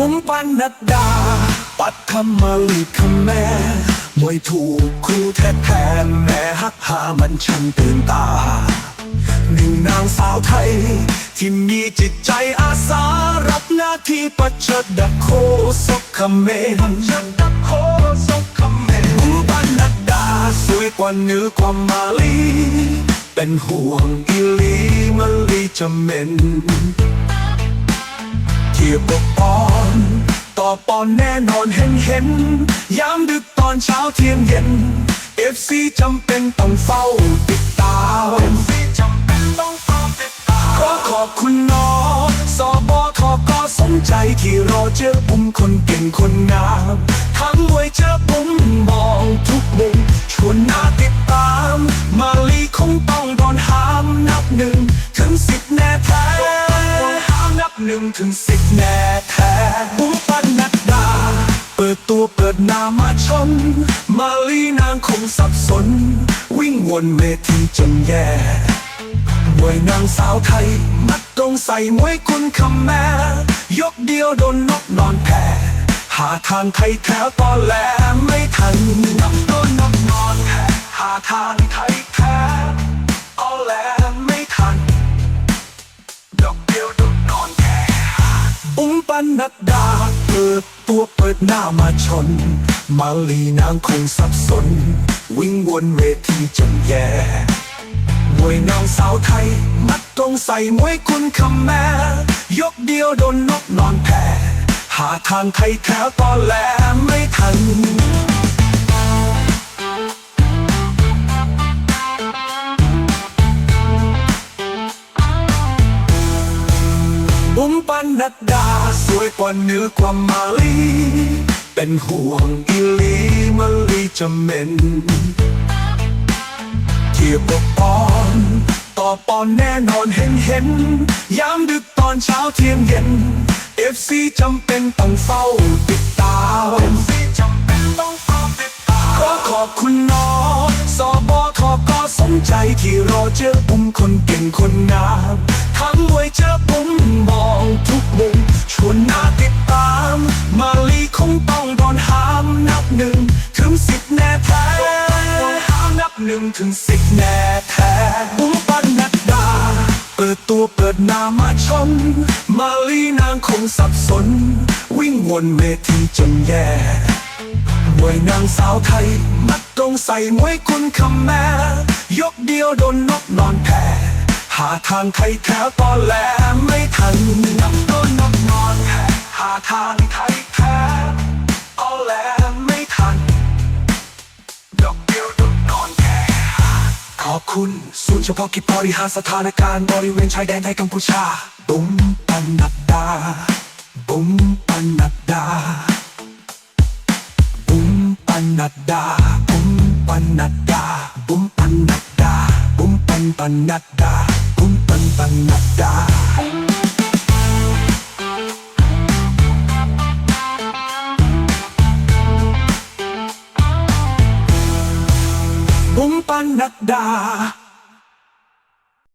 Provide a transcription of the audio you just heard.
บุ๋มปนัดดา ปัดคำมาลีคำแม่มวยถูกครูแท้แทนแม่ฮักหามันช่างตื่นตา หนึ่งนางสาวไทย ที่มีจิตใจอาสารับหน้าที่ปัจจดโคศกคเมนจัดักโคศกคเมนอุบันนัดดา สวยกว่าเนื้อกว่ามาลี เป็นห่วงอีหลีมาลีจะเม็น เทียบกับปอน ต่อปอนแน่นอนเห็นเห็นยามดึกตอนเช้าเที่ยงเย็น FC จำเป็นต้องเฝ้าติดตาม FC จำเป็นต้องเฝ้าติดตามขอขอบคุณน้องสอบอทอก็สนใจที่รอเจอปุ่มคนเก่งคนงามทั้ง งถึงสิบแน่แท้บุ้มปันนัดดา เปิดตัวเปิดหน้ามาชน มาลีนางคงสับสน วิ่งวนเวทีจนแย่มวยนางสาวไทย มัดตรงใส่มวยคุณคำแม่ ยกเดียวโดนนกนอนแผ่หาทางไทยแถวตอนแลไม่ทันนับโดนนกนอนแผ่หาทางไทยแท้ นัดดาเปิดตัวเปิดหน้ามาชน มาลีนางคงสับสน วิ่งวนเวทีจนแย่มวยนางสาวไทย มัดตรงใส่มวยคุณคำแม่ ยกเดียวโดนนกนอนแผ่หาทางไทยแถวตอนแลไม่ทันบุ้มปันนัดดา สวยกว่าเนื้อกว่ามาลี เป็นห่วงอีลีมาลีจะเหม็นเทียบกับปอน ต่อปอนแน่นอนเห็นเห็นยามดึกตอนเช้าเที่ยงเย็น FC จำเป็นต้องเฝ้าติดตาม FC จำเป็นต้องเฝ้าติดตามขอขอบคุณน้องสอบอทอก็สนใจที่รอเจอปุ่มคนเก่งคนงามทั้งวยเจอปุ่มมอง หนึ่งถึงสิบแน่แท้บุ้มปันนัดดา เปิดตัวเปิดหน้ามาชน มาลีนางคงสับสน วิ่งวนเวทีจนแย่มวยนางสาวไทย มัดตรงใส่มวยคุณคำแม่ ยกเดียวโดนนกนอนแผ่หาทางไทยแถวตอนแลไม่ทันนับโดนนกนอนแผ่หาทางไทย คุณศูนย์เฉพาะกิจบริหารสถานการณ์บริเวณชายแดนไทยกัมพูชา บุ้มปันนัดดา บุ้มปันนัดดา บุ้มปันนัดดา บุ้มปันนัดดา บุ้มปันนัดดา บุ้มปันปันนัดดา panakda.